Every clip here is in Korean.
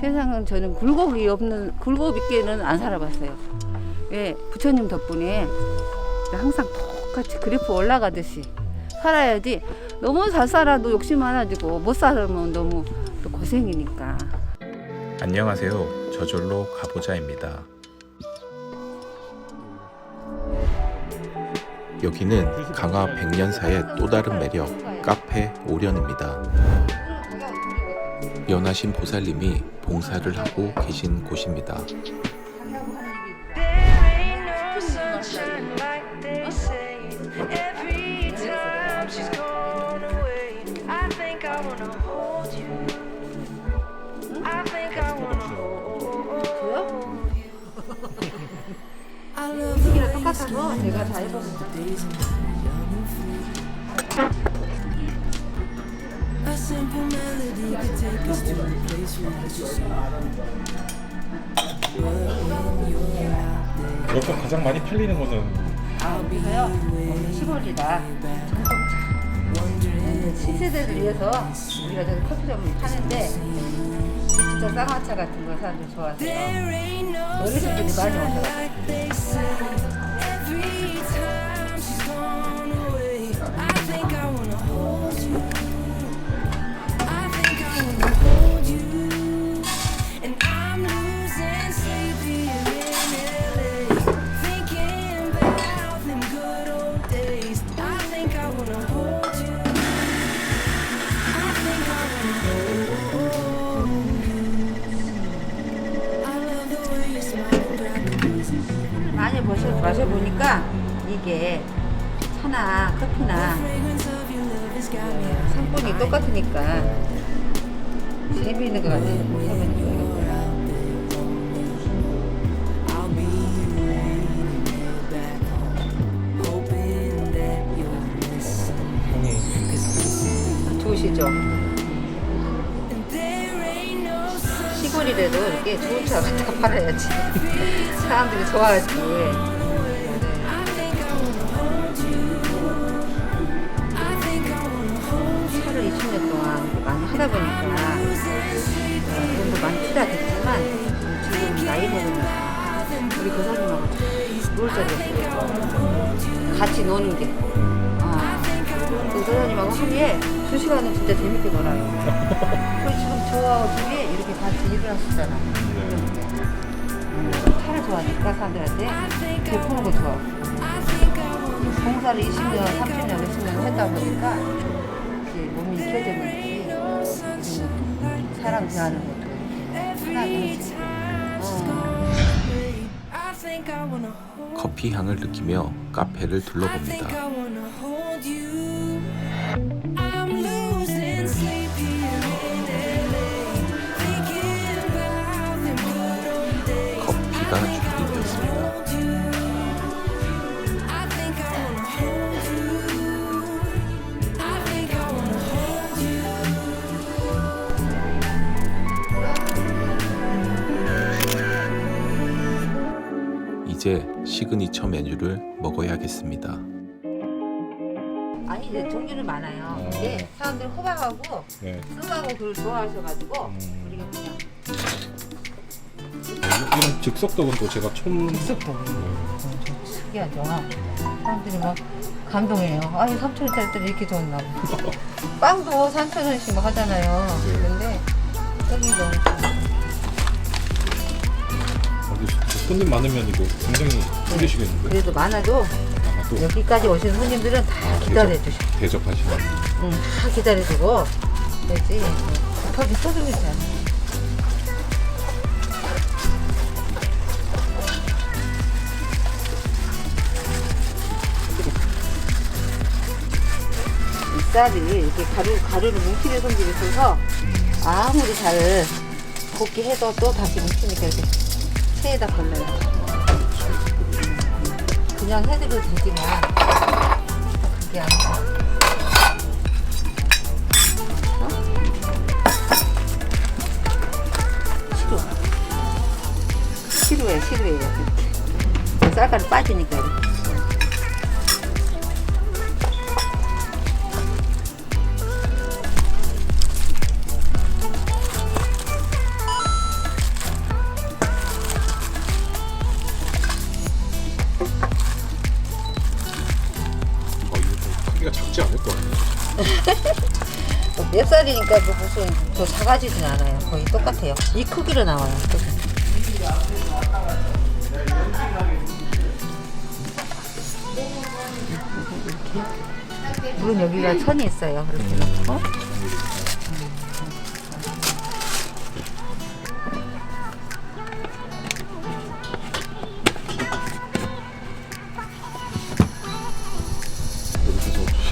세상은 저는 굴곡이 없는 굴곡 있게는 안 살아봤어요. 예, 부처님 덕분에 항상 똑같이 그래프 올라가듯이 살아야지. 너무 잘 살아도 욕심 많아지고 못 살면 너무 또 고생이니까. 안녕하세요. 저절로 가보자입니다. 여기는 강화 백년사의 또 다른 매력 카페 오련입니다. 연하신 보살님이 봉사를 하고 계신 곳입니다. Every time she's gone away, I think I wanna hold you. I think I wanna hold you. 시기랑 똑같아서 제가 다 해봤어요. 여기서 가장 많이 팔리는 거는 아, 우리가요, 오늘 시골이다. 전통 시세대를 위해서 우리가 저기 커피점을 파는데 진짜 쌍화차 같은 거 사람들이 좋아하세요. 어르신들이 많이 오셔가지고. 마셔, 마셔보니까 이게 차나 커피나. 상품이 똑같으니까 재미있는 것 같아요. 좋으시죠? 시골이라도 이렇게 좋은 차 갖다 팔아야지. 사람들이 좋아하지. 차를 20년 동안 많이 하다 보니까 어, 돈도 많이 투자됐지만 지금 나이 먹으니까 우리 교사님하고 놀 자리가 없어요. 같이 노는 게. 교사님하고 하루에 두 시간은 진짜 재밌게 놀아요. 그리고 지금 저하고 둘이 이렇게 같이 일을 하시잖아. 음, 차를 좋아하니까 사람들한테 베푸는 거 좋아. 봉사를 20년, 30년, 몇십 년 했다 보니까 이제 몸이 익혀졌는지 음, 사람 대하는 것도 어, think I wanna hold. 커피 향을 느끼며 카페를 둘러봅니다. 이제 시그니처 메뉴를 먹어야겠습니다. 아니 이제 종류는 많아요. 근데 사람들 호박하고 네. 쑥하고 그걸 좋아하셔가지고 음. 우리가 그냥 이- 이런 즉석떡은 또 제가 처음 쑥도 특이하죠. 사람들이 막 감동해요. 아니 3천 원짜리 이렇게 좋았나 봐. 빵도 3천 원씩 막 하잖아요. 네. 근데 여기 너무 여기 손님 많으면 이거 굉장히 힘드시겠는데? 그래도 많아도 아마 또. 여기까지 오신 손님들은 다 기다려 주셔. 대접하시는 응, 다 기다려 주고 그래지 급하게 쏟으면 잖아. 이 쌀이 이렇게 가루 가루를 뭉치는 성질이 있어서 아무리 잘 곱게 해도 또 다시 뭉치니까 이렇게 체에다 걸려요. 그냥 해드려도 되지만 그게 아니라. 시루해 시루해요 이렇게 쌀가루 빠지니까 이렇게 맵살이니까 뭐 무슨 더 작아지진 않아요. 거의 똑같아요. 이 크기로 나와요. 이렇게. 물은 여기가 천이 있어요. 이렇게 넣고.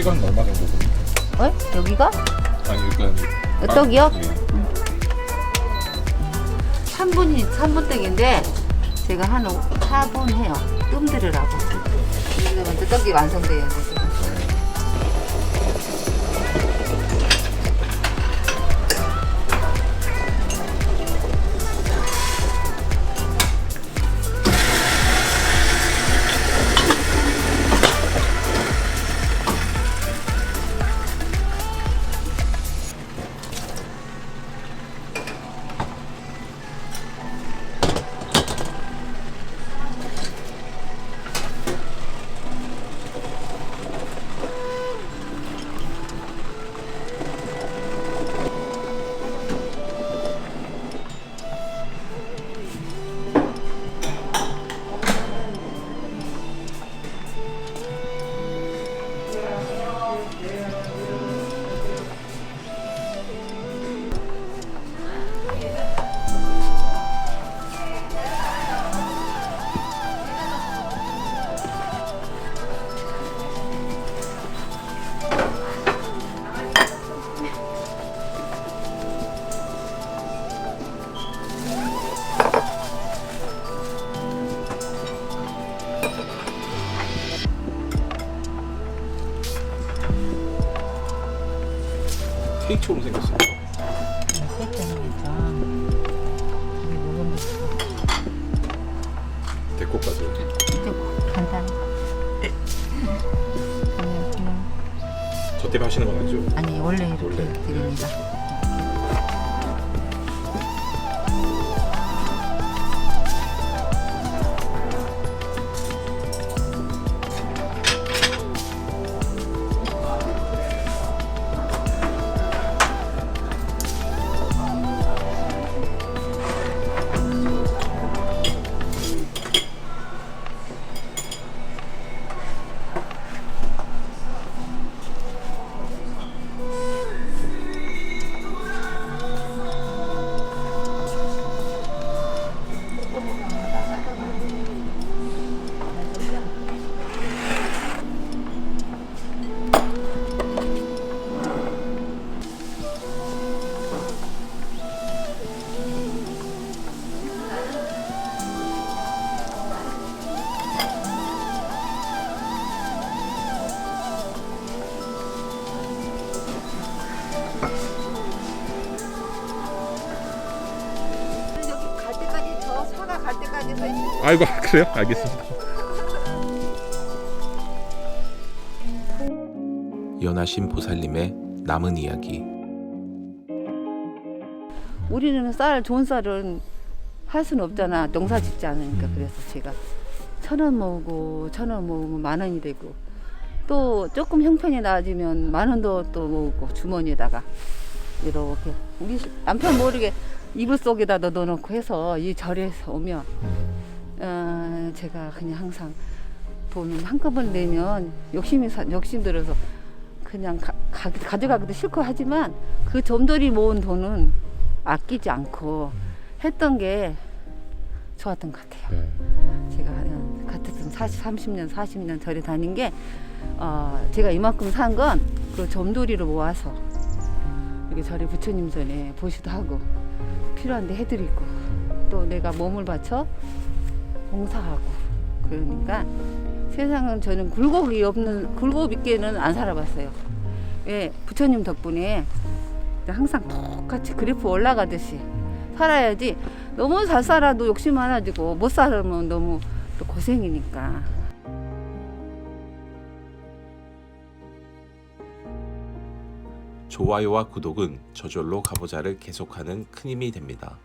시간 얼마 정도 걸려요? 어? 여기가? 아니 그러니까 어, 떡이요? 예. 3분이 3분 떡인데 제가 한 5, 4분 해요. 뜸 들으라고. 근데 먼저 떡이 완성돼야 돼. 케이크처럼 생겼어요. 데코까지. 간단. 그냥 그냥 저 때문에 하시는 건 아니죠? 아니 원래 이렇게 원래. 드립니다. 아이고 그래요? 알겠습니다. 연하신 보살님의 남은 이야기 우리는 쌀 좋은 쌀은 할 수는 없잖아 농사 짓지 않으니까 그래서 제가 천 원 모으고 천 원 모으면 만 원이 되고 또 조금 형편이 나아지면 만 원도 또 모으고 주머니에다가 이렇게 우리 남편 모르게 이불 속에다 넣어놓고 해서 이 절에서 오면 어, 제가 그냥 항상 돈을 한꺼번에 내면 욕심이 사- 욕심 들어서 그냥 가, 가, 가 져가기도 싫고 하지만 그 점돌이 모은 돈은 아끼지 않고 했던 게 좋았던 것 같아요. 네. 제가 한 같은 40, 30년, 40년 절에 다닌 게 어, 제가 이만큼 산 건 그 점돌이를 모아서 여기 절에 부처님 전에 보시도 하고 필요한데 해드리고 또 내가 몸을 바쳐 봉사하고 그러니까 세상은 저는 굴곡이 없는 굴곡 있게는 안 살아봤어요. 예, 부처님 덕분에 항상 똑같이 그래프 올라가듯이 살아야지 너무 잘 살아도 욕심 많아지고 못 살면 너무 또 고생이니까 좋아요와 구독은 저절로 가보자를 계속하는 큰 힘이 됩니다.